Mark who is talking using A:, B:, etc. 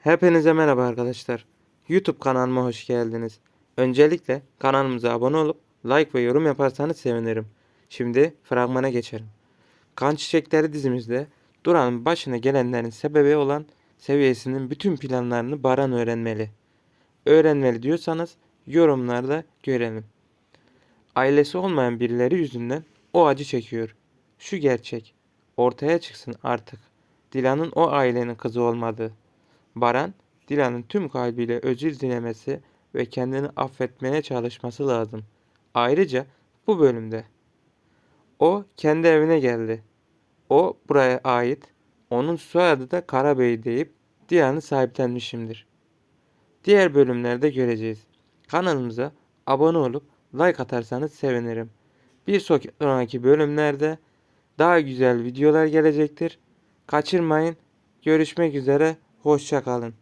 A: Hepinize merhaba arkadaşlar. YouTube kanalıma hoş geldiniz. Öncelikle kanalımıza abone olup like ve yorum yaparsanız sevinirim. Şimdi fragmana geçelim. Kan Çiçekleri dizimizde Duran'ın başına gelenlerin sebebi olan seviyesinin bütün planlarını Baran öğrenmeli. Öğrenmeli diyorsanız yorumlarda görelim. Ailesi olmayan birileri yüzünden o acı çekiyor. Şu gerçek ortaya çıksın artık. Dilan'ın o ailenin kızı olmadığı. Baran, Dilan'ın tüm kalbiyle özür dilemesi ve kendini affetmeye çalışması lazım. Ayrıca bu bölümde o kendi evine geldi. O buraya ait. Onun soyadı da Karabey deyip Dilan'ı sahiplenmişimdir. Diğer bölümlerde göreceğiz. Kanalımıza abone olup like atarsanız sevinirim. Bir sonraki bölümlerde daha güzel videolar gelecektir. Kaçırmayın. Görüşmek üzere. Hoşça kalın.